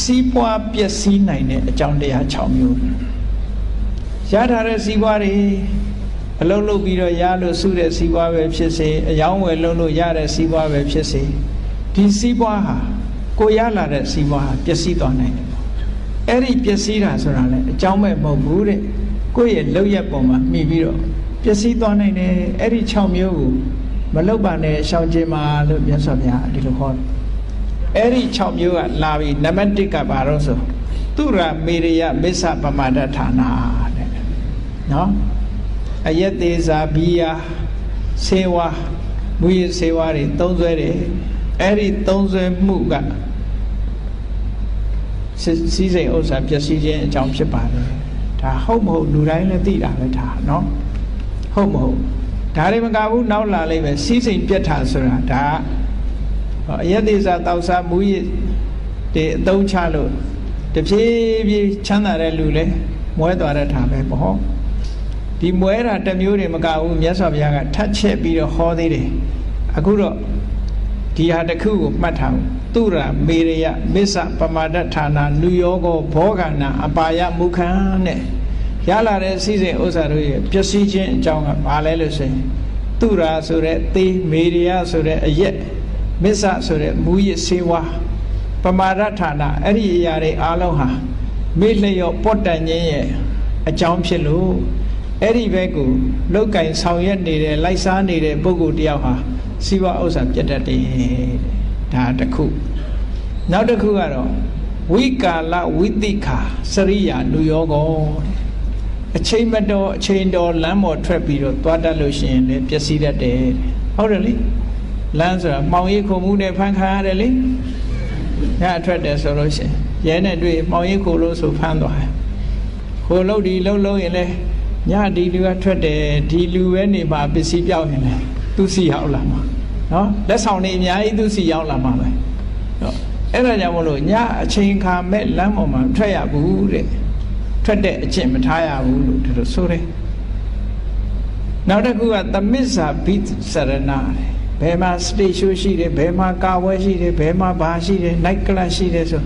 စီးပွားပျက်စီးနိုင်တဲ့အကြောင်းတရား6မျိုးရထားတဲ့စီးပွားတွေအလုံးလုံးပြီးတော့ရလို့စုတဲ့စီးပွားပဲဖြစ်စေအယောင်းဝယ်လုံးလို့ရတဲ့စီးပွားပဲဖြစ်စေဒီစီးပွားဟာကိုရလာတဲ့စီးပွားဟာပျက်စီးသွားနိုင်တယ်ပေါ့အဲ့ဒီပျက်စီးတာဆိုတာလည်းအကြောင်းမဲ့မဟုတ်ဘူးတဲ့ကိုယ့်ရဲ့လောက်ရက်ပုံမှာမိပြီးတော့ပျက်စီးသွားနိုင်တယ်အဲ့ဒီ6မျိုးကိုမလောက်ပါနဲ့ရှောင်ကျင်ပါလို့မြတ်စွာဘုရားဒီလိုဟောတယ် အဲ့ဒီ6မျိုးကလာပြီနံပါတ်1ကဘာလို့ဆိုသူရမေရယမစ္ဆပမာဒဌာနာတဲ့နော်အယက်သေးစာဘီယာဆေဝါမူရဆေဝါတွေသုံးဆွဲတယ်အဲ့ဒီသုံးဆွဲမှုကစီးစိမ်ဥစ္စာပျက်စီးခြင်းအကြောင်းဖြစ်ပါတယ်ဒါဟုတ်မဟုတ်လူတိုင်းလည်းသိတာပဲဒါနော်ဟုတ်မဟုတ်ဒါတွေမကဘူးနောက်လာလိမ့်မယ်စီးစိမ်ပြတ်တာဆိုတာဒါ အယက်သေးစာတောက်စားမူရတွေအသုံးချလို့တဖြည်းဖြည်းချမ်းသာတဲ့လူလည်းမွဲသွားတဲ့ထာပဲပေါ့ဒီမွဲတာတစ်မျိုးတွေမကဘူးမြတ်စွာဘုရားကထတ်ချက်ပြီးတော့ဟောသေးတယ်အခုတော့ဒီဟာတစ်ခုကိုမှတ်ထားဘူးသူရမေရယမစ္ဆပမာဒဌာနာလူယောကောဘောဂနာအပါယမုခံတဲ့ရလာတဲ့စီစဉ်ဥစ္စာတို့ရဲ့ပျက်စီးခြင်းအကြောင်းကဘာလဲလို့ဆိုရင်သူရာဆိုတဲ့သေမေရယဆိုတဲ့အရက် မစ္ဆဆိုတဲ့မူရစေဝါပမာဒဌာနာအဲ့ဒီအရာတွေအားလုံးဟာမေ့လျော့ပော့တန်ခြင်းရဲ့အကြောင်းဖြစ်လို့အဲ့ဒီဘက်ကိုလောက်ကင်ဆောင်ရွက်နေတဲ့လိုက်စားနေတဲ့ပုဂ္ဂိုလ်တယောက်ဟာစီဝဥစ္စာပြတ်တတ်တယ်ဒါတစ်ခုနောက်တစ်ခုကတော့ဝိကာလဝိသိခာစရိယာလူယောကောအချိန်မတော်အချိန်တော်လမ်းပေါ်ထွက်ပြီးတော့သွားတတ်လို့ရှိရင်လည်းပျက်စီးတတ်တယ်ဟုတ်တယ်လေ လမ်းဆိုတာမှောင်ရိပ်ခုံမှုနဲ့ဖန်ခါရတယ်လေညအထွက်တယ်ဆိုလို့ရှိရင်ရဲနဲ့တွေ့မှောင်ရိပ်ခုလို့ဆိုဖမ်းသွားတယ်ခိုလို့ဒီလှုပ်လို့ရင်လည်းညဒီလူကထွက်တယ်ဒီလူပဲနေမှာပစ္စည်းပြောက်ရင်လည်းသူစီရောက်လာမှာနော်လက်ဆောင်တွေအများကြီးသူစီရောက်လာမှာပဲနော်အဲ့ဒါကြောင့်မလို့ညအချိန်ခါမဲ့လမ်းပေါ်မှာထွက်ရဘူးတဲ့ထွက်တဲ့အကျင့်မထားရဘူးလို့ဒီလိုဆိုတယ်နောက်တစ်ခုကသမစ္ဆာဘိစရဏတဲ့ ဘယ်မှာစတေရှိုးရှိတယ်ဘယ်မှာကာဝဲရှိတယ်ဘယ်မှာဘာရှိတယ်နိုင်ကလပ်ရှိတယ်ဆို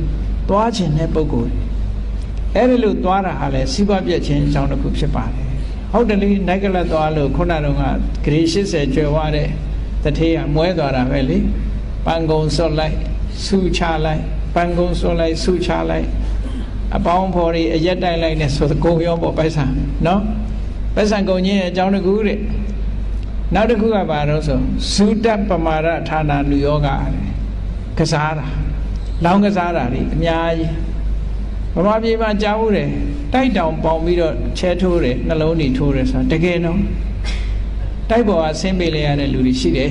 သွားခြင်းတဲ့ပုံကိုယ်အဲ့ဒီလိုသွားတာဟာလဲစီးပွားပြက်ခြင်းအကြောင်းတစ်ခုဖြစ်ပါတယ်ဟုတ်တယ်လေနိုင်ကလပ်သွားလို့ခုနတုန်းကဂရေ80ကျွယ်ဝတဲ့တထေးကမွဲသွားတာပဲလေပန်းကုံစော့လိုက်ဆူချလိုက်ပန်းကုံစော့လိုက်ဆူချလိုက်အပေါင်းဖော်တွေအရက်တိုက်လိုက်နဲ့ဆိုကုံရောပေါ့ပိုက်ဆံနော်ပိုက်ဆံကုံချင်းအကြောင်းတစ်ခုတဲ့ နောက်တစ်ခုကဘာလို့ဆိုဇုတပမာရဌာနာလူယောဂတဲ့ကစားတာလောင်းကစားတာတွေအများကြီးဗမာပြည်မှာကြားဘူးတယ်တိုက်တောင်ပေါင်ပြီးတော့ချဲထိုးတယ်နှလုံးတွေထိုးတယ်ဆိုတာတကယ်နော်တိုက်ပေါ်ကဆင်းပေးလိုက်ရတဲ့လူတွေရှိတယ်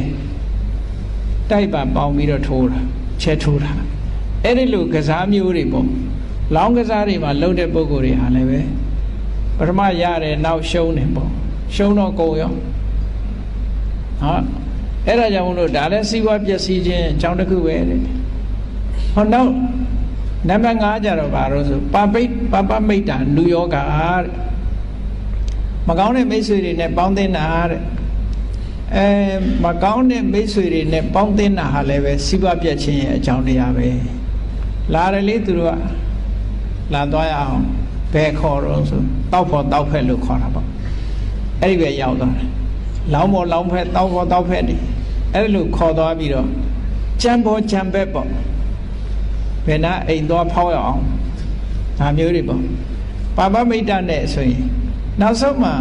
တိုက်ပါပေါင်ပြီးတော့ထိုးတာချဲထိုးတာအဲ့ဒီလိုကစားမျိုးတွေပေါ့လောင်းကစားတွေမှာလှုပ်တဲ့ပုံကိုယ်တွေဟာလည်းပဲပထမရတယ်နောက်ရှုံးတယ်ပေါ့ရှုံးတော့ကုန်ရော ဟာအဲ့ဒါကြောင့်မလို့ဒါလည်းစီးပွားပျက်စီးခြင်းအကြောင်းတစ်ခုပဲတဲ့ဟောနောက်နံပါတ်5ကြတော့ဘာလို့ဆိုပါပိတ်ပပမိတ်တာလူယောဂတဲ့မကောင်းတဲ့မိတ်ဆွေတွေနဲ့ပေါင်းသင်းတာတဲ့အဲမကောင်းတဲ့မိတ်ဆွေတွေနဲ့ပေါင်းသင်းတာဟာလည်းပဲစီးပွားပြတ်ခြင်းရဲ့အကြောင်းတရားပဲလာတယ်လေသူတို့ကလာသွားရအောင်ဘယ်ခေါ်တော့ဆိုတောက်ဖို့တောက်ဖက်လို့ခေါ်တာပေါ့အဲ့ဒီပဲရောက်သွားတယ် လောင်းပေါ်လောင်းဖက်တောက်ဖို့တောက်ဖက်ဒီအဲ့လိုခေါ်သွားပြီးတော့ကြံပေါ်ကြံဘက်ပေါ့ဘယ်နာအိမ်သွားဖောက်ရအောင်ဒါမျိုးတွေပေါ့ပါပမိတ်တနဲ့ဆိုရင်နောက်ဆုံးမှာ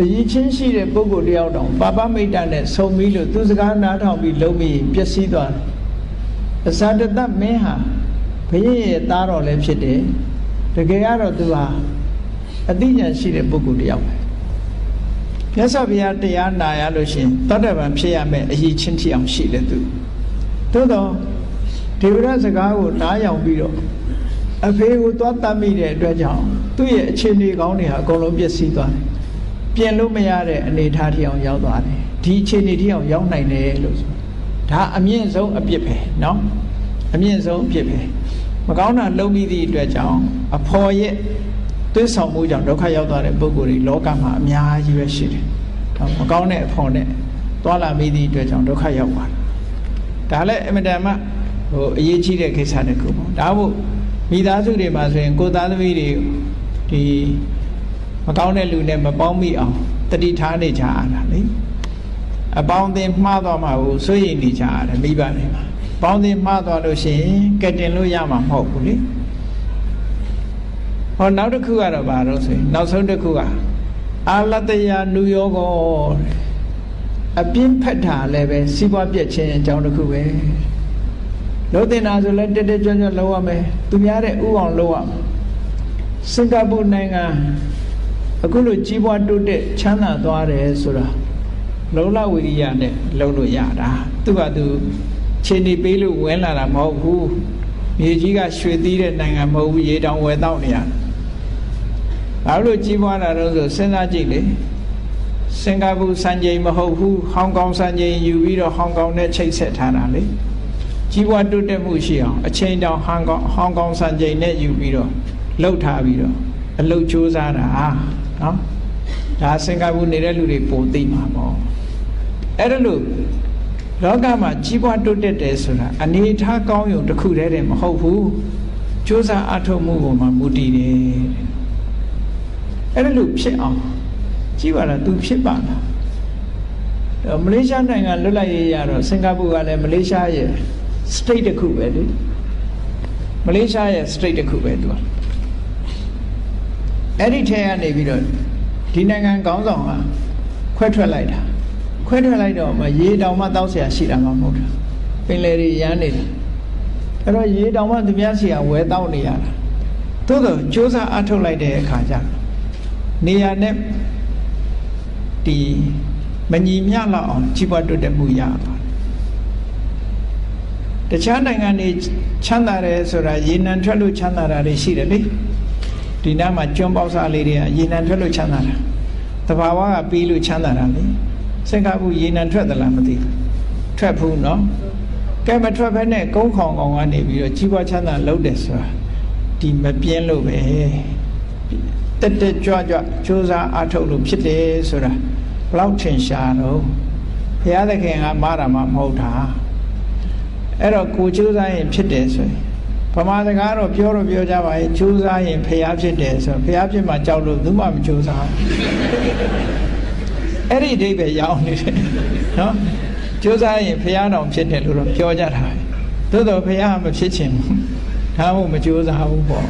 အရေးချင်းရှိတဲ့ပုဂ္ဂိုလ်တယောက်တောင်ပါပမိတ်တနဲ့ဆုံပြီးလို့သူစကားနားထောင်ပြီးလုံးပြီးပျက်စီးသွားတယ်အစာတသက်မင်းဟာဘုရင်ရဲ့သားတော်လည်းဖြစ်တယ်တကယ်ကတော့သူဟာအသိဉာဏ်ရှိတဲ့ပုဂ္ဂိုလ်တယောက်ပဲ မြတ်စွာဘုရားတရားနာရလို့ရှင်သောတပန်ဖြစ်ရမယ်အရေးချင်းထီအောင်ရှိတယ်သူသို့တော့ဒေဝရစကားကိုနားယောင်ပြီးတော့အဖေကိုသွားတတ်မိတဲ့အတွက်ကြောင့်သူ့ရဲ့အခြေအနေကောင်းတွေဟာအကုန်လုံးပျက်စီးသွားတယ်ပြင်လို့မရတဲ့အနေအထားထီအောင်ရောက်သွားတယ်ဒီအခြေအနေထီအောင်ရောက်နိုင်တယ်လို့ဆိုဒါအမြင့်ဆုံးအပြစ်ပဲเนาะအမြင့်ဆုံးအပြစ်ပဲမကောင်းတာလုံးပြီးသည့်အတွက်ကြောင့်အဖော်ရဲ့ သွေးဆောင်မှုကြောင့်ဒုက္ခရောက်သွားတဲ့ပုဂ္ဂိုလ်တွေလောကမှာအများကြီးပဲရှိတယ်မကောင်းတဲ့အဖော်နဲ့တွာလာမိသည့်အတွက်ကြောင့်ဒုက္ခရောက်သွားတယ်ဒါလည်းအမြဲတမ်းဟိုအရေးကြီးတဲ့ကိစ္စတစ်ခုပေါ့ဒါမို့မိသားစုတွေမှာဆိုရင်ကိုယ်သားသမီးတွေဒီမကောင်းတဲ့လူနဲ့မပေါင်းမိအောင်တတိထားနေကြရတာလေအပေါင်းအသင်းမှားသွားမှာကိုစိုးရိမ်နေကြရတယ်မိဘတွေမှာပေါင်းအသင်းမှားသွားလို့ရှိရင်ကက်တင်လို့ရမှာမဟုတ်ဘူးလေ ဟောနောက်တစ်ခုကတော့ဘာလို့ဆိုရင်နောက်ဆုံးတစ်ခုကအာလတယနုယောဂောအပြင်းဖက်တာလည်းပဲစီးပွားပြက်ခြင်းအကြောင်းတစ်ခုပဲလုံးတင်တာဆိုလည်းတက်တက်ကြွကြွလုံးရမယ်သူများတဲ့ဥအောင်လုံးရမယ်စင်ကာပူနိုင်ငံအခုလိုကြီးပွားတိုးတက်ချမ်းသာသွားတယ်ဆိုတာလုံလဝိရိယနဲ့လုံးလို့ရတာသူကသူခြေနေပေးလို့ဝင်လာတာမဟုတ်ဘူးမြေကြီးကရွှေသီးတဲ့နိုင်ငံမဟုတ်ဘူးရေတောင်ဝယ်တော့နေရ ဘာလို့ကြီးပွားတာတော့ဆိုစဉ်းစားကြည့်လေစင်ကာပူစံချိန်မဟုတ်ဘူးဟောင်ကောင်စံချိန်ယူပြီးတော့ဟောင်ကောင်နဲ့ချိတ်ဆက်ထားတာလေကြီးပွားတိုးတက်မှုရှိအောင်အချိန်တောင်ဟောင်ကောင်ဟောင်ကောင်စံချိန်နဲ့ယူပြီးတော့လှုပ်ထားပြီးတော့အလုတ်စူးစားတာနော်ဒါစင်ကာပူနေတဲ့လူတွေပိုသိမှာပေါ့အဲ့ဒါလို့လောကမှာကြီးပွားတိုးတက်တယ်ဆိုတာအနေထားကောင်းရုံတစ်ခုတည်းတည်းမဟုတ်ဘူးစူးစမ်းအထောက်မှုပေါ်မှာမူတည်တယ် အဲ့ဒါလို့ဖြစ်အောင်ကြည့်ပါလား तू ဖြစ်ပါလားမလေးရှားနိုင်ငံလွတ်လပ်ရေးရတော့စင်ကာပူကလည်းမလေးရှားရဲ့ state တစ်ခုပဲလေမလေးရှားရဲ့ state တစ်ခုပဲ तू အဲ့ဒီထဲကနေပြီးတော့ဒီနိုင်ငံကောင်းဆောင်ကခွဲထွက်လိုက်တာခွဲထွက်လိုက်တော့မရေတောင်မှတောက်เสียရှိတာမှမဟုတ်တာပင်လယ်တွေရမ်းနေတာအဲ့တော့ရေတောင်မှသူများစီကဝဲတောက်နေရတာသို့တော့စ조사အထုတ်လိုက်တဲ့အခါကျ နေရာနဲ့ဒီမညီမျှလောက်အောင်ကြီးပွားတိုးတက်မှုရပါတယ်တခြားနိုင်ငံတွေချမ်းသာတယ်ဆိုတာရေနံထွက်လို့ချမ်းသာတာတွေရှိတယ်လေဒီနားမှာကျွန်းပေါက်စားလေးတွေကရေနံထွက်လို့ချမ်းသာတာတဘာဝကပြီးလို့ချမ်းသာတာလေစင်ကာပူရေနံထွက်သလားမသိဘူးထွက်ဘူးနော်ကဲမထွက်ဘဲနဲ့ကုန်းခေါင်ကောင်ကနေပြီးတော့ကြီးပွားချမ်းသာလုပ်တယ်ဆိုတာဒီမပြင်းလို့ပဲ တက်တက်ကြွကြွစူးစမ်းအားထုတ်လို့ဖြစ်တယ်ဆိုတာဘလောက်ထင်ရှားတော့ဘုရားသခင်ကမာတာမှမဟုတ်တာအဲ့တော့ကိုစူးစမ်းရင်ဖြစ်တယ်ဆိုရင်ဗမာစကားတော့ပြောတော့ပြောကြပါရဲ့စူးစမ်းရင်ဖျားဖြစ်တယ်ဆိုဖျားဖြစ်မှကြောက်လို့သူမှမစူးစမ်းအဲ့ဒီအဓိပ္ပာယ်ရောက်နေတယ်နော်စူးစမ်းရင်ဖျားတော်ဖြစ်တယ်လို့တော့ပြောကြတာပဲသို့တော့ဖျားမဖြစ်ချင်ဘူးဒါမှမစူးစမ်းဘူးပေါ့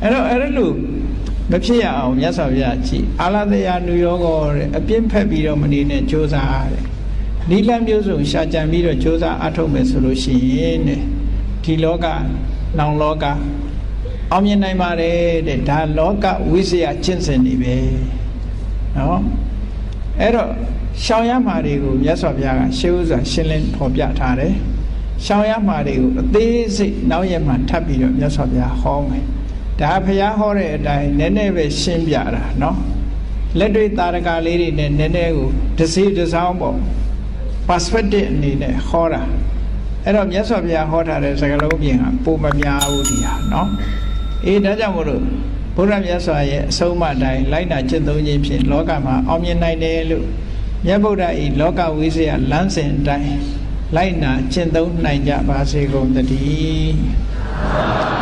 အဲ့တော့အဲ့လို မဖြစ်ရအောင်မြတ်စွာဘုရားကြည်အာလသယာနုယောဂောတဲ့အပြင်းဖက်ပြီးတော့မနေနဲ့စူးစမ်းရတယ်နိလမျိုးစုံရှာကြံပြီးတော့စူးစမ်းအထုတ်မယ်ဆိုလို့ရှိရင်တဲ့ဒီလောကနောင်လောကအောင်မြင်နိုင်ပါတယ်တဲ့ဒါလောကဝိဇ္ဇာကျင့်စဉ်နေပဲနော်အဲ့တော့ရှောင်ရမှာတွေကိုမြတ်စွာဘုရားကရှေးဥစွာရှင်းလင်းဖော်ပြထားတယ်ရှောင်ရမှာတွေကိုအသေးစိတ်နောက်ရက်မှာထပ်ပြီးတော့မြတ်စွာဘုရားဟောမယ် ဒါဘုရားဟောတဲ့အတိုင်းနည်းနည်းပဲရှင်းပြတာနော်လက်တွေ့တာရကလေးတွေနဲ့နည်းနည်းကိုတစ်စီတစ်စောင်းပေါ့ perspective အနေနဲ့ဟောတာအဲ့တော့မြတ်စွာဘုရားဟောထားတဲ့စကားလုံးပြင်ကပုံမများဘူးဒီဟာနော်အေးဒါကြောင့်မို့လို့ဘုရားမြတ်စွာရဲ့အဆုံးအမတိုင်းလိုက်နာကျင့်သုံးခြင်းဖြင့်လောကမှာအောင်မြင်နိုင်တယ်လို့မြတ်ဗုဒ္ဓဤလောကဝိဇ္ဇာလမ်းစဉ်အတိုင်းလိုက်နာကျင့်သုံးနိုင်ကြပါစေကုန်သတည်း